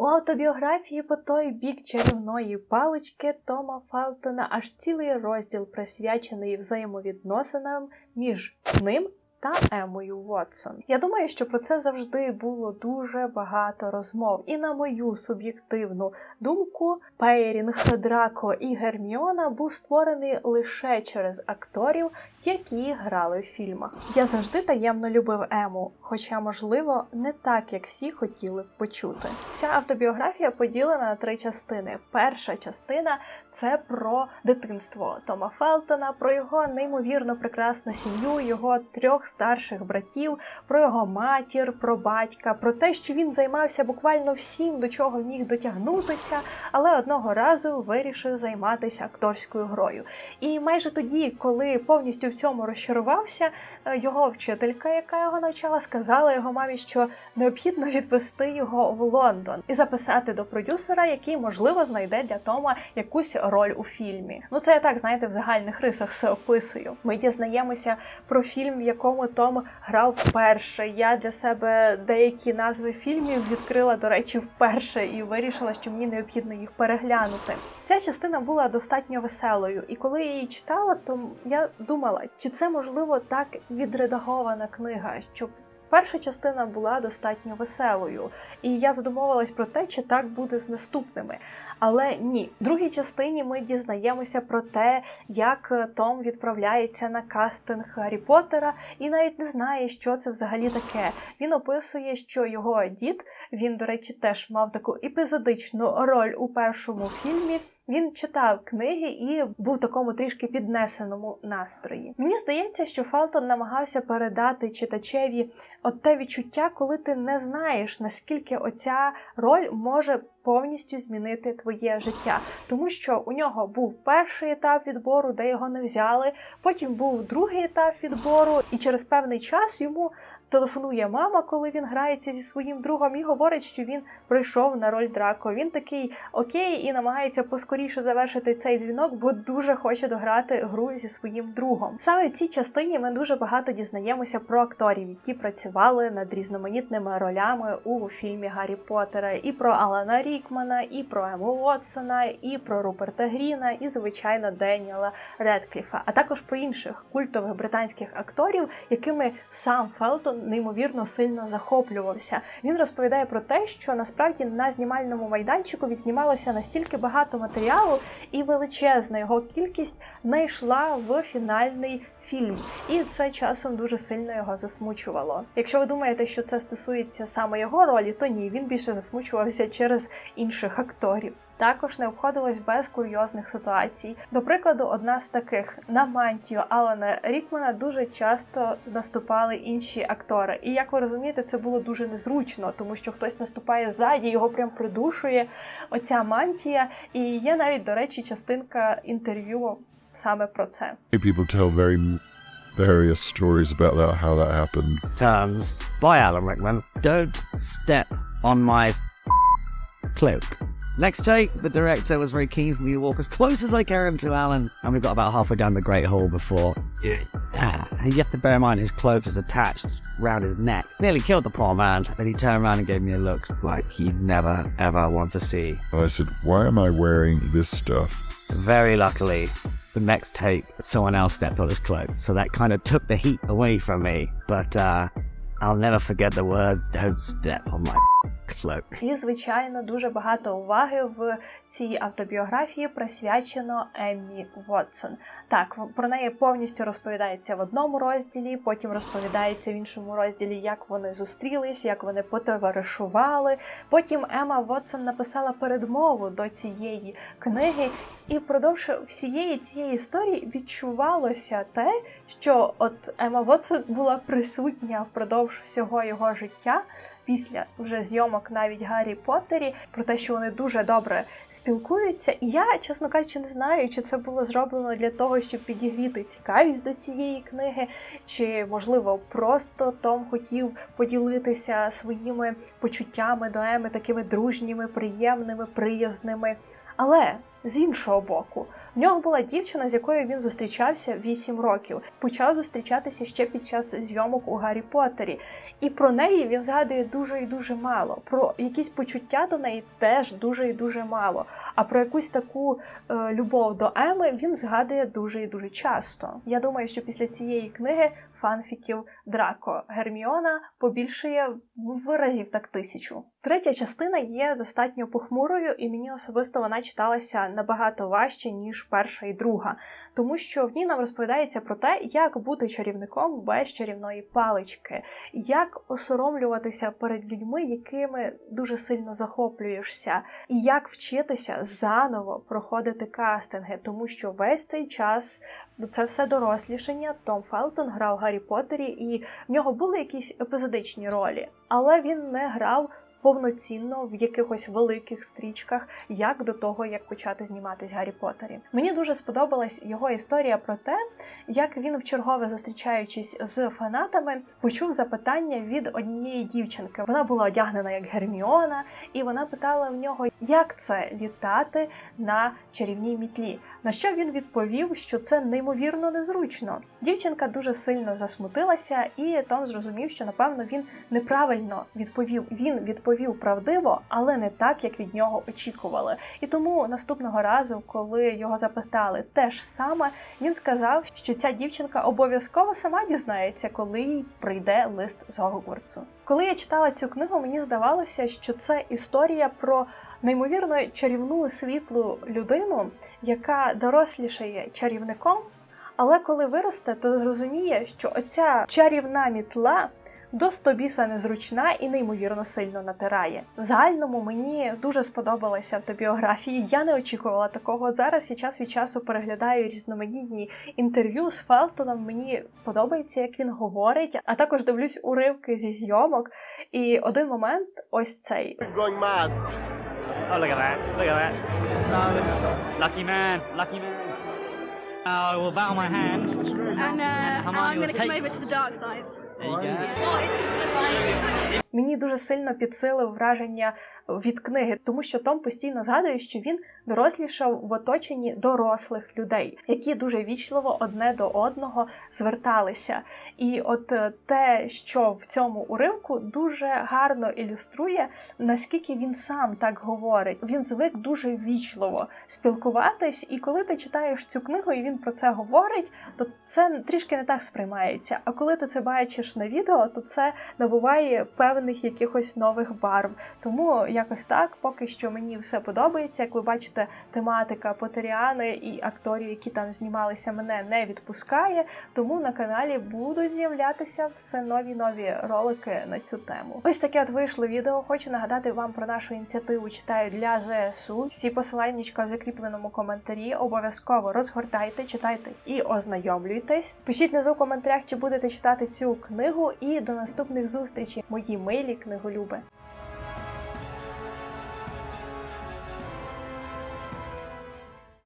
У автобіографії по той бік чарівної палички Тома Фалтона аж цілий розділ присвячений взаємовідносинам між ним та Емою Вотсон. Я думаю, що про це завжди було дуже багато розмов. І на мою суб'єктивну думку, пейрінг Драко і Герміона був створений лише через акторів, які грали в фільмах. Я завжди таємно любив Ему, хоча, можливо, не так, як всі хотіли б почути. Ця автобіографія поділена на три частини. Перша частина це про дитинство Тома Фелтона, про його неймовірно прекрасну сім'ю, його трьох старших братів, про його матір, про батька, про те, що він займався буквально всім, до чого міг дотягнутися, але одного разу вирішив займатися акторською грою. І майже тоді, коли повністю в цьому розчарувався, е, його вчителька, яка його навчала, сказала його мамі, що необхідно відвести його в Лондон і записати до продюсера, який можливо знайде для Тома якусь роль у фільмі. Ну це я так знаєте, в загальних рисах все описую. Ми дізнаємося про фільм, в якому Том грав вперше. Я для себе деякі назви фільмів відкрила, до речі, вперше і вирішила, що мені необхідно їх переглянути. Ця частина була достатньо веселою, і коли я її читала, то я думала, чи це можливо так відредагована книга, щоб Перша частина була достатньо веселою, і я задумувалась про те, чи так буде з наступними. Але ні, в другій частині ми дізнаємося про те, як Том відправляється на кастинг Гаррі Поттера і навіть не знає, що це взагалі таке. Він описує, що його дід, він, до речі, теж мав таку епізодичну роль у першому фільмі. Він читав книги і був в такому трішки піднесеному настрої. Мені здається, що Фалтон намагався передати читачеві от те відчуття, коли ти не знаєш, наскільки оця роль може повністю змінити твоє життя, тому що у нього був перший етап відбору, де його не взяли. Потім був другий етап відбору, і через певний час йому телефонує мама, коли він грається зі своїм другом, і говорить, що він прийшов на роль Драко. Він такий окей і намагається поскоріше завершити цей дзвінок, бо дуже хоче дограти гру зі своїм другом. Саме в цій частині ми дуже багато дізнаємося про акторів, які працювали над різноманітними ролями у фільмі Гаррі Поттера, і про Алана Рікмана, і про Ему Уотсона, і про Руперта Гріна, і звичайно Деніела Редкліфа, а також про інших культових британських акторів, якими сам Фелтон неймовірно сильно захоплювався. Він розповідає про те, що насправді на знімальному майданчику відзнімалося настільки багато матеріалу, і величезна його кількість не йшла в фінальний фільм, і це часом дуже сильно його засмучувало. Якщо ви думаєте, що це стосується саме його ролі, то ні, він більше засмучувався через інших акторів. Також не обходилось без курйозних ситуацій. До прикладу, одна з таких на мантію Алана Рікмана дуже часто наступали інші актори. І як ви розумієте, це було дуже незручно, тому що хтось наступає ззаді, його прям придушує оця мантія. І є навіть, до речі, частинка інтерв'ю саме про це. People tell very various stories about that, how that happened. terms by Alan Rickman. Don't step on my cloak. Next take, the director was very keen for me to walk as close as I can to Alan, and we got about halfway down the Great Hall before. Yeah. Ah, you have to bear in mind his cloak is attached round his neck. Nearly killed the poor man, but he turned around and gave me a look like he'd never ever want to see. I said, Why am I wearing this stuff? Very luckily, the next take, someone else stepped on his cloak, so that kind of took the heat away from me. But uh, I'll never forget the words "Don't step on my cloak." І, звичайно, дуже багато уваги в цій автобіографії присвячено Еммі Вотсон. Так, про неї повністю розповідається в одному розділі, потім розповідається в іншому розділі, як вони зустрілись, як вони потоваришували. Потім Ема Вотсон написала передмову до цієї книги, і впродовж всієї цієї історії відчувалося те, що от Ема Вотсон була присутня впродовж всього його життя після вже зйомок навіть Гаррі Поттері, про те, що вони дуже добре спілкуються. І я, чесно кажучи, не знаю, чи це було зроблено для того, щоб підігріти цікавість до цієї книги, чи можливо просто Том хотів поділитися своїми почуттями до Еми такими дружніми, приємними, приязними. Але з іншого боку, в нього була дівчина, з якою він зустрічався 8 років. Почав зустрічатися ще під час зйомок у Гаррі Поттері. І про неї він згадує дуже і дуже мало. Про якісь почуття до неї теж дуже і дуже мало. А про якусь таку е, любов до Еми він згадує дуже і дуже часто. Я думаю, що після цієї книги фанфіків Драко Герміона побільшує в разів так тисячу. Третя частина є достатньо похмурою, і мені особисто вона читалася набагато важче ніж перша і друга, тому що в ній нам розповідається про те, як бути чарівником без чарівної палички, як осоромлюватися перед людьми, якими дуже сильно захоплюєшся, і як вчитися заново проходити кастинги, тому що весь цей час. ну, Це все дорослішання. Том Фелтон грав Гаррі Поттері, і в нього були якісь епізодичні ролі, але він не грав повноцінно в якихось великих стрічках, як до того, як почати зніматись Гаррі Поттері. Мені дуже сподобалась його історія про те, як він вчергове зустрічаючись з фанатами, почув запитання від однієї дівчинки. Вона була одягнена як Герміона, і вона питала в нього, як це літати на чарівній мітлі. На що він відповів, що це неймовірно незручно. Дівчинка дуже сильно засмутилася, і Том зрозумів, що напевно він неправильно відповів. Він відповів правдиво, але не так, як від нього очікували. І тому наступного разу, коли його запитали те ж саме, він сказав, що ця дівчинка обов'язково сама дізнається, коли їй прийде лист з Гогвартсу. Коли я читала цю книгу, мені здавалося, що це історія про неймовірно чарівну світлу людину, яка дорослішає чарівником. Але коли виросте, то зрозуміє, що оця чарівна мітла до стобіса незручна і неймовірно сильно натирає. В загальному мені дуже сподобалася автобіографії. Я не очікувала такого. Зараз я час від часу переглядаю різноманітні інтерв'ю з Фелтоном. Мені подобається, як він говорить, а також дивлюсь уривки зі зйомок. І один момент, ось цей. Oh, look at that. Look at that. Lucky man. Lucky man. I will bow my hand. And, uh, and I'm going to come over to the dark side. There you go. Мені дуже сильно підсилив враження від книги, тому що Том постійно згадує, що він дорослішав в оточенні дорослих людей, які дуже вічливо одне до одного зверталися. І от е, те, що в цьому уривку дуже гарно ілюструє, наскільки він сам так говорить. Він звик дуже вічливо спілкуватись, і коли ти читаєш цю книгу і він про це говорить, то це трішки не так сприймається. А коли ти це бачиш на відео, то це набуває певних якихось нових барв. Тому якось так, поки що мені все подобається. Як ви бачите, тематика Потеріани і акторів, які там знімалися, мене не відпускає. Тому на каналі будуть з'являтися все нові нові ролики на цю тему. Ось таке от вийшло відео. Хочу нагадати вам про нашу ініціативу читаю для ЗСУ. Всі посилання в закріпленому коментарі. Обов'язково розгортайте, читайте і ознайомлюйтесь. Пишіть внизу в коментарях, чи будете читати цю книгу. І до наступних зустрічей, мої милі книголюби.